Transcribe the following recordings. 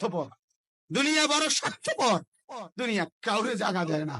স্বার্থপর। দুনিয়া বড় স্বার্থপর। দুনিয়া কাউরে জায়গা দেয় না।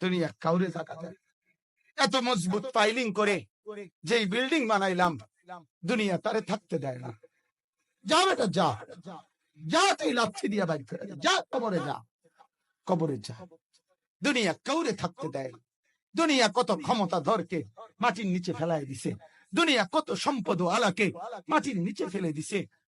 দুনিয়া কাউরে জায়গা দেয় এত মজবুত ফাইলিং করে যেই বিল্ডিং বানাইলাম, দুনিয়া তারে থাকতে দেয় না। যা বেটা, যা। যা তুই লাথি দিয়া বাইক ফেলে যা, কবরে যা। কবরে যা। দুনিয়া কাউরে থাকতে দেয় না। দুনিয়া কত ক্ষমতা ধরকে মাটির নিচে ফেলাই দিছে। দুনিয়া কত সম্পদ আলাকে মাটির নিচে ফেলে দিছে।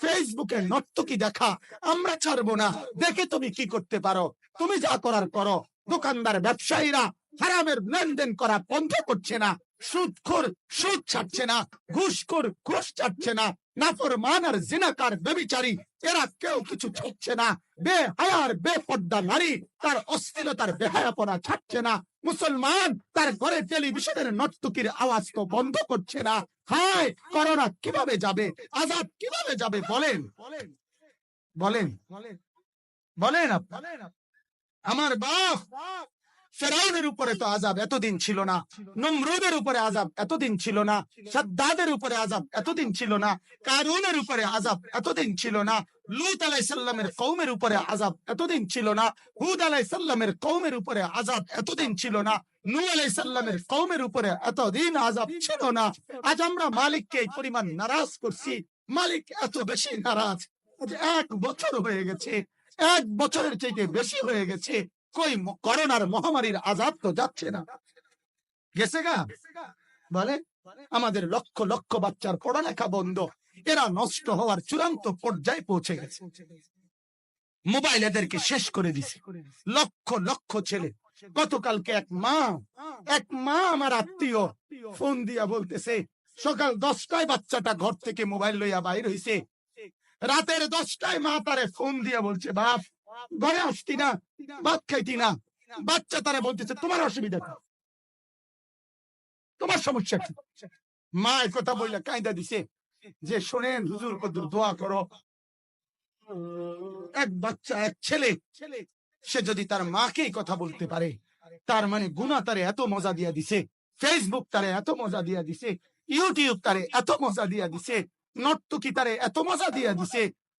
ফেসবুকে নর্তকি দেখা, আমরা ছাড়বো না। দেখে তুমি কি করতে পারো? তুমি যা করার করো। দোকানদার, ব্যবসায়ীরা হারামের লেনদেন করা বন্ধ করছে না। সুদখোর, সুদ ছাড়ছে না। ঘুষখোর, ঘুষ ছাড়ছে না। নাফরমান আর জিনাকার বেবিচারী এরা কেউ কিছু ছাড়ছে না। বে হায়ার বেপর্দা নারী, তার অশ্লীলতার বেহায়াপনা ছাড়ছে না। মুসলমান, তার ঘরে টেলিভিশনের আওয়াজ তো বন্ধ করছে না। হায়, করোনা কীভাবে যাবে? আজাদ কীভাবে যাবে? বলেন। বলেন। বলেন আপনি। আমার বাপ ফেরাউনের উপরে তো আজাব এতদিন ছিল না, নমরুদের উপরে আজাব এতদিন ছিল না, সাদ্দাদের উপরে আজাব এতদিন ছিল না, কারুনের উপরে আজাব এতদিন ছিল না, লুত আলাই সাল্লামের কৌমের উপরে আজাব এতদিন ছিল না, হুদ আলাই সাল্লামের কৌমের উপরে আজাব এতদিন ছিল না কৌমের উপরে এতদিন আজাব ছিল না। আজ আমরা মালিককে এই পরিমাণ নারাজ করছি, মালিক এত বেশি নারাজ এক বছর হয়ে গেছে, এক বছরের চাইতে বেশি হয়ে গেছে কই করোনার মহামারীর আজাব তো যাচ্ছে না গেছে গা বলে আমাদের লক্ষ লক্ষ বাচ্চার পড়ালেখা বন্ধ এরা নষ্ট হওয়ার চূড়ান্ত পর্যায়ে পৌঁছে গেছে মোবাইল এদেরকে শেষ করে দিছে লক্ষ লক্ষ ছেলে গতকালকে এক মা এক মা আমার আত্মীয় ফোন দিয়া বলতেছে সকাল দশটায় বাচ্চাটা ঘর থেকে মোবাইল লইয়া বাইর হইছে। রাতের দশটায় মা তারে ফোন দিয়া বলছে, বাপ ঘরে আসতি না ভাত খাইতি না বাচ্চা তারা বলতেছে, তোমার অসুবিধা কি? তোমার সমস্যা কি? মা কথা বললে কায়দা দিছে যে, শোনেন হুজুর কদ্দুর দোয়া করো। এক বাচ্চা, এক ছেলে, সে যদি তার মাকে কথা বলতে পারে, তার মানে গুনা তারে এত মজা দিয়া দিছে, ফেসবুক তারে এত মজা দিয়া দিছে, ইউটিউব তারে এত মজা দিয়া দিছে, নর্তকি তারে এত মজা দিয়া দিছে